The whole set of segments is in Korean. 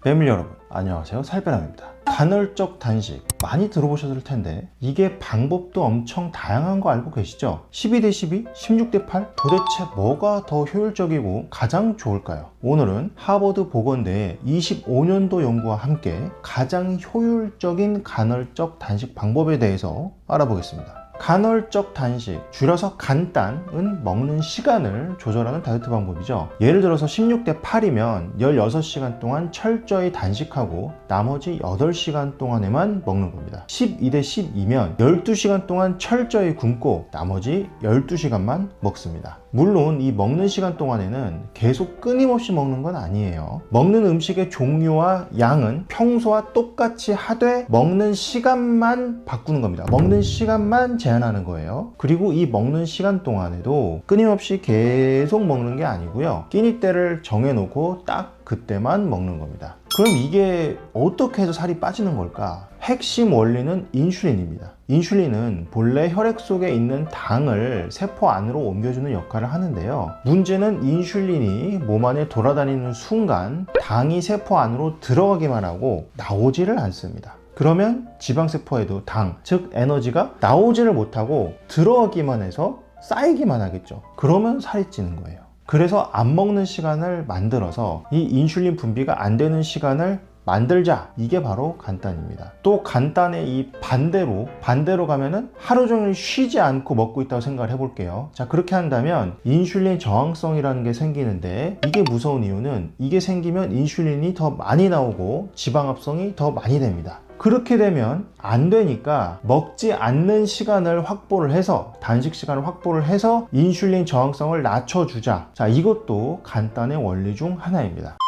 패밀리 여러분 안녕하세요 살빼남입니다 간헐적 단식 많이 들어보셨을 텐데 이게 방법도 엄청 다양한 거 알고 계시죠? 12대 12, 16대 8 도대체 뭐가 더 효율적이고 가장 좋을까요? 오늘은 하버드 보건대의 25년도 연구와 함께 가장 효율적인 간헐적 단식 방법에 대해서 알아보겠습니다 간헐적 단식, 줄여서 간단은 먹는 시간을 조절하는 다이어트 방법이죠. 예를 들어서 16대 8이면 16시간 동안 철저히 단식하고 나머지 8시간 동안에만 먹는 겁니다. 12대 10이면 12시간 동안 철저히 굶고 나머지 12시간만 먹습니다. 물론 이 먹는 시간 동안에는 계속 끊임없이 먹는 건 아니에요. 먹는 음식의 종류와 양은 평소와 똑같이 하되 먹는 시간만 바꾸는 겁니다. 먹는 시간만 제 한하는 거예요. 그리고 이 먹는 시간 동안에도 끊임없이 계속 먹는 게 아니고요. 끼니 때를 정해놓고 딱 그때만 먹는 겁니다. 그럼 이게 어떻게 해서 살이 빠지는 걸까? 핵심 원리는 인슐린입니다. 인슐린은 본래 혈액 속에 있는 당을 세포 안으로 옮겨주는 역할을 하는데요. 문제는 인슐린이 몸 안에 돌아다니는 순간 당이 세포 안으로 들어가기만 하고 나오지를 않습니다. 그러면 지방세포에도 당, 즉 에너지가 나오지를 못하고 들어가기만 해서 쌓이기만 하겠죠. 그러면 살이 찌는 거예요. 그래서 안 먹는 시간을 만들어서 이 인슐린 분비가 안 되는 시간을 만들자 이게 바로 간단입니다 또 간단의 이 반대로 반대로 가면은 하루 종일 쉬지 않고 먹고 있다고 생각을 해볼게요 자 그렇게 한다면 인슐린 저항성이라는 게 생기는데 이게 무서운 이유는 이게 생기면 인슐린이 더 많이 나오고 지방합성이 더 많이 됩니다 그렇게 되면 안 되니까 먹지 않는 시간을 확보를 해서 단식 시간을 확보를 해서 인슐린 저항성을 낮춰주자 자 이것도 간단의 원리 중 하나입니다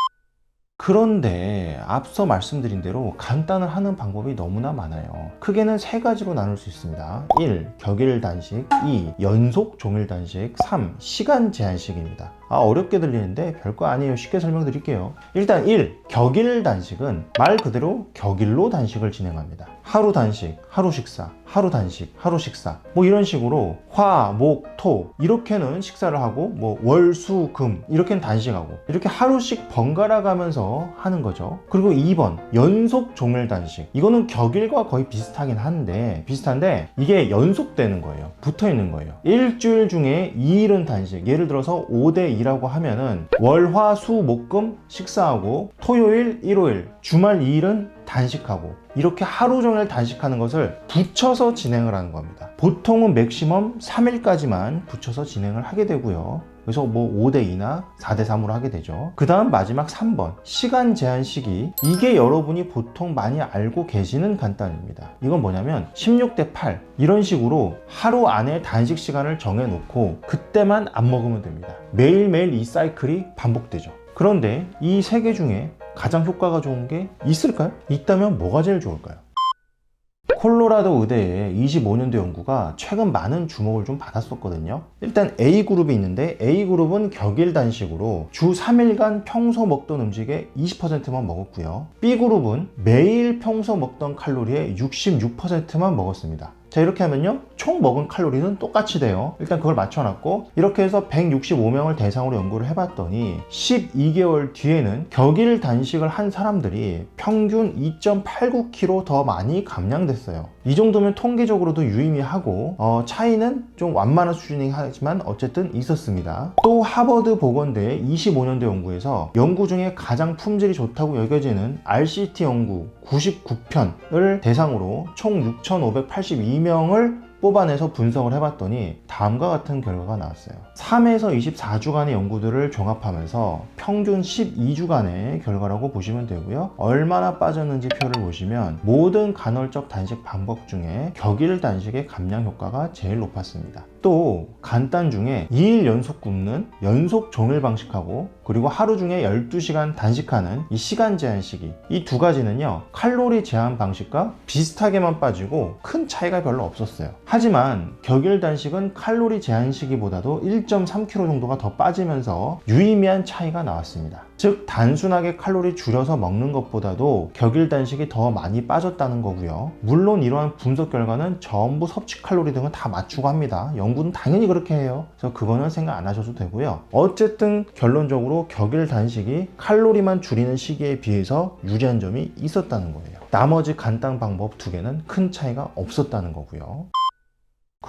그런데 앞서 말씀드린 대로 간단을 하는 방법이 너무나 많아요. 크게는 세 가지로 나눌 수 있습니다. 1. 격일 단식 2. 연속 종일 단식 3. 시간 제한식입니다. 아 어렵게 들리는데 별거 아니에요. 쉽게 설명드릴게요. 일단 1. 격일 단식은 말 그대로 격일로 단식을 진행합니다. 하루 단식, 하루 식사, 하루 단식, 하루 식사 뭐 이런 식으로 화, 목, 토 이렇게는 식사를 하고 뭐 월, 수, 금 이렇게는 단식하고 이렇게 하루씩 번갈아 가면서 하는 거죠. 그리고 2번 연속 종일 단식 이거는 격일과 거의 비슷하긴 한데 비슷한데 이게 연속되는 거예요. 붙어 있는 거예요. 일주일 중에 2일은 단식 예를 들어서 5대 2라고 하면은 월, 화, 수, 목, 금 식사하고 토요일, 일요일 주말 2일은 단식하고 이렇게 하루 종일 단식하는 것을 붙여서 진행을 하는 겁니다. 보통은 맥시멈 3일까지만 붙여서 진행을 하게 되고요. 그래서 뭐 5대2나 4대3으로 하게 되죠. 그 다음 마지막 3번. 시간 제한 시기. 이게 여러분이 보통 많이 알고 계시는 간단입니다. 이건 뭐냐면 16대 8. 이런 식으로 하루 안에 단식 시간을 정해놓고 그때만 안 먹으면 됩니다. 매일매일 이 사이클이 반복되죠. 그런데 이 세 개 중에 가장 효과가 좋은 게 있을까요? 있다면 뭐가 제일 좋을까요? 콜로라도 의대의 25년도 연구가 최근 많은 주목을 좀 받았었거든요. 일단 A그룹이 있는데 A그룹은 격일 단식으로 주 3일간 평소 먹던 음식의 20%만 먹었고요. B그룹은 매일 평소 먹던 칼로리의 66%만 먹었습니다. 자 이렇게 하면요. 총 먹은 칼로리는 똑같이 돼요. 일단 그걸 맞춰놨고 이렇게 해서 165명을 대상으로 연구를 해봤더니 12개월 뒤에는 격일 단식을 한 사람들이 평균 2.89kg 더 많이 감량됐어요 이 정도면 통계적으로도 유의미하고 어, 차이는 좀 완만한 수준이긴 하지만 어쨌든 있었습니다. 또 하버드 보건대 25년도 연구에서 연구 중에 가장 품질이 좋다고 여겨지는 RCT 연구 99편을 대상으로 총 6,582명을 뽑아내서 분석을 해봤더니 다음과 같은 결과가 나왔어요. 3에서 24주간의 연구들을 종합하면서 평균 12주간의 결과라고 보시면 되고요. 얼마나 빠졌는지 표를 보시면 모든 간헐적 단식 방법 중에 격일 단식의 감량 효과가 제일 높았습니다. 또 간단 중에 2일 연속 굶는 연속 종일 방식하고 그리고 하루 중에 12시간 단식하는 이 시간 제한 시기 이 두 가지는요 칼로리 제한 방식과 비슷하게만 빠지고 큰 차이가 별로 없었어요 하지만 격일 단식은 칼로리 제한 시기보다도 1.3kg 정도가 더 빠지면서 유의미한 차이가 나왔습니다. 즉 단순하게 칼로리 줄여서 먹는 것보다도 격일 단식이 더 많이 빠졌다는 거고요. 물론 이러한 분석 결과는 전부 섭취 칼로리 등은 다 맞추고 합니다. 연구는 당연히 그렇게 해요. 그래서 그거는 생각 안 하셔도 되고요. 어쨌든 결론적으 로 격일 단식이 칼로리만 줄이는 시기에 비해서 유리한 점이 있었다는 거예요. 나머지 간단 방법 두 개는 큰 차이가 없었다는 거고요.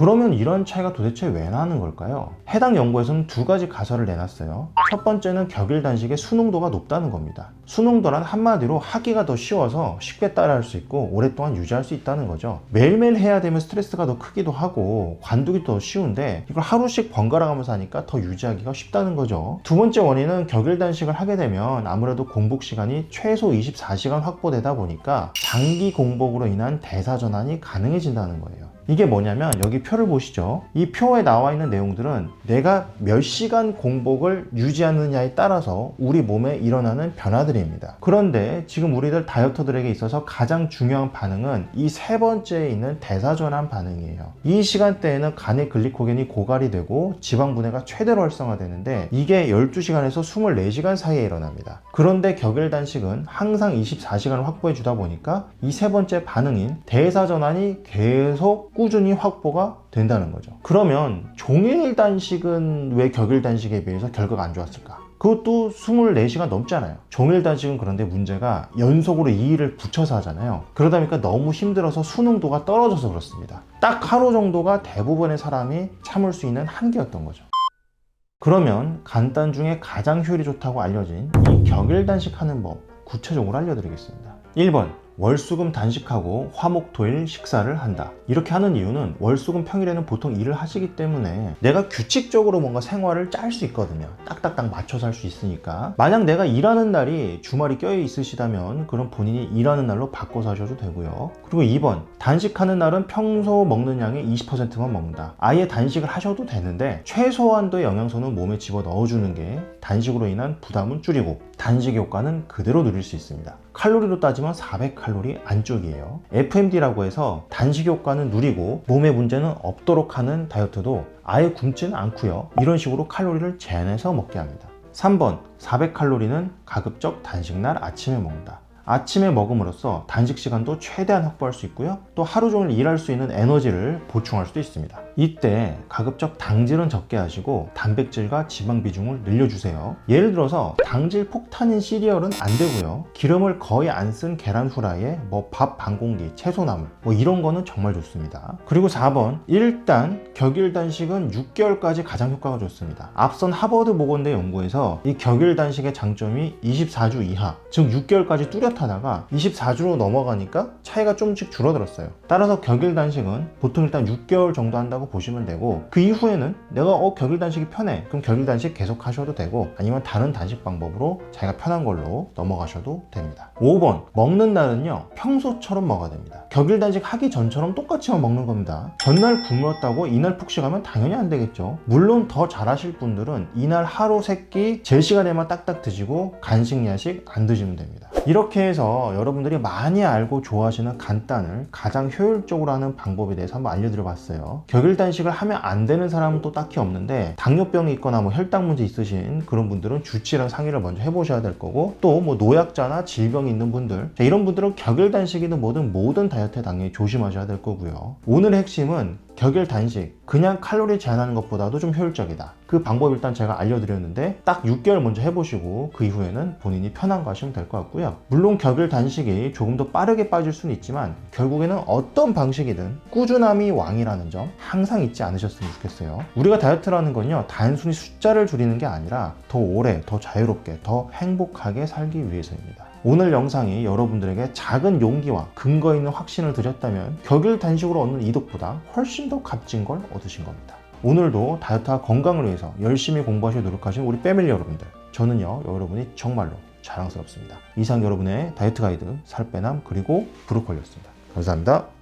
그러면 이런 차이가 도대체 왜 나는 걸까요? 해당 연구에서는 두 가지 가설을 내놨어요. 첫 번째는 격일 단식의 수능도가 높다는 겁니다. 수능도란 한마디로 하기가 더 쉬워서 쉽게 따라할 수 있고 오랫동안 유지할 수 있다는 거죠. 매일매일 해야 되면 스트레스가 더 크기도 하고 관두기 더 쉬운데 이걸 하루씩 번갈아 가면서 하니까 더 유지하기가 쉽다는 거죠. 두 번째 원인은 격일 단식을 하게 되면 아무래도 공복 시간이 최소 24시간 확보되다 보니까 장기 공복으로 인한 대사 전환이 가능해진다는 거예요. 이게 뭐냐면 여기 표를 보시죠. 이 표에 나와 있는 내용들은 내가 몇 시간 공복을 유지하느냐에 따라서 우리 몸에 일어나는 변화들입니다. 그런데 지금 우리들 다이어터들에게 있어서 가장 중요한 반응은 이 세 번째에 있는 대사전환 반응이에요. 이 시간대에는 간의 글리코겐이 고갈이 되고 지방 분해가 최대로 활성화되는데 이게 12시간에서 24시간 사이에 일어납니다. 그런데 격일 단식은 항상 24시간을 확보해 주다 보니까 이 세 번째 반응인 대사전환이 계속 꾸준히 확보가 된다는 거죠. 그러면 종일 단식은 왜 격일 단식에 비해서 결과가 안 좋았을까? 그것도 24시간 넘잖아요. 종일 단식은 그런데 문제가 연속으로 2일을 붙여서 하잖아요. 그러다 보니까 너무 힘들어서 수능도가 떨어져서 그렇습니다. 딱 하루 정도가 대부분의 사람이 참을 수 있는 한계였던 거죠. 그러면 간단 중에 가장 효율이 좋다고 알려진 이 격일 단식하는 법 구체적으로 알려드리겠습니다. 1번 월수금 단식하고 화목토일 식사를 한다. 이렇게 하는 이유는 월수금 평일에는 보통 일을 하시기 때문에 내가 규칙적으로 뭔가 생활을 짤 수 있거든요. 딱딱딱 맞춰서 할 수 있으니까. 만약 내가 일하는 날이 주말이 껴 있으시다면 그럼 본인이 일하는 날로 바꿔서 하셔도 되고요. 그리고 2번 단식하는 날은 평소 먹는 양의 20%만 먹는다. 아예 단식을 하셔도 되는데 최소한도의 영양소는 몸에 집어 넣어주는 게 단식으로 인한 부담은 줄이고 단식 효과는 그대로 누릴 수 있습니다. 칼로리로 따지면 400칼로리 안쪽이에요. FMD라고 해서 단식 효과는 누리고 몸에 문제는 없도록 하는 다이어트도 아예 굶지는 않고요. 이런 식으로 칼로리를 제한해서 먹게 합니다. 3번 400칼로리는 가급적 단식날 아침에 먹는다. 아침에 먹음으로써 단식 시간도 최대한 확보할 수 있고요. 또 하루 종일 일할 수 있는 에너지를 보충할 수도 있습니다. 이때 가급적 당질은 적게 하시고 단백질과 지방 비중을 늘려주세요. 예를 들어서 당질 폭탄인 시리얼은 안 되고요. 기름을 거의 안 쓴 계란 후라이에 뭐 밥 반 공기, 채소 나물 뭐 이런 거는 정말 좋습니다. 그리고 4번 일단 격일 단식은 6개월까지 가장 효과가 좋습니다. 앞선 하버드 보건대 연구에서 이 격일 단식의 장점이 24주 이하, 즉 6개월까지 뚜렷하다가 24주로 넘어가니까 차이가 좀씩 줄어들었어요. 따라서 격일 단식은 보통 일단 6개월 정도 한다고 보시면 되고 그 이후에는 내가 어 격일 단식이 편해. 그럼 격일 단식 계속 하셔도 되고 아니면 다른 단식 방법으로 자기가 편한 걸로 넘어가셔도 됩니다. 5번 먹는 날은요 평소처럼 먹어야 됩니다. 격일 단식 하기 전처럼 똑같이만 먹는 겁니다. 전날 굶었다고 이날 푹식하면 당연히 안 되겠죠. 물론 더 잘하실 분들은 이날 하루 세끼 제 시간에만 딱딱 드시고 간식 야식 안 드시면 됩니다. 이렇게 해서 여러분들이 많이 알고 좋아하시는 간단을 가장 효율적으로 하는 방법에 대해서 한번 알려드려 봤어요. 격일 단식을 하면 안 되는 사람은 또 딱히 없는데 당뇨병이 있거나 뭐 혈당 문제 있으신 그런 분들은 주치랑 상의를 먼저 해보셔야 될 거고 또 뭐 노약자나 질병이 있는 분들 자, 이런 분들은 격일 단식이든 뭐든 모든 다이어트에 당연히 조심하셔야 될 거고요. 오늘의 핵심은 격일 단식 그냥 칼로리 제한하는 것보다도 좀 효율적이다. 그 방법 일단 제가 알려드렸는데 딱 6개월 먼저 해보시고 그 이후에는 본인이 편한 거 하시면 될 것 같고요. 물론 격일 단식이 조금 더 빠르게 빠질 수는 있지만 결국에는 어떤 방식이든 꾸준함이 왕이라는 점 항상 잊지 않으셨으면 좋겠어요. 우리가 다이어트라는 건요 단순히 숫자를 줄이는 게 아니라 더 오래 더 자유롭게 더 행복하게 살기 위해서입니다 오늘 영상이 여러분들에게 작은 용기와 근거 있는 확신을 드렸다면 격일 단식으로 얻는 이득보다 훨씬 더 값진 걸 얻으신 겁니다. 오늘도 다이어트와 건강을 위해서 열심히 공부하시고 노력하신 우리 패밀리 여러분들 저는요 여러분이 정말로 자랑스럽습니다. 이상 여러분의 다이어트 가이드 살빼남 그리고 브로콜리였습니다. 감사합니다.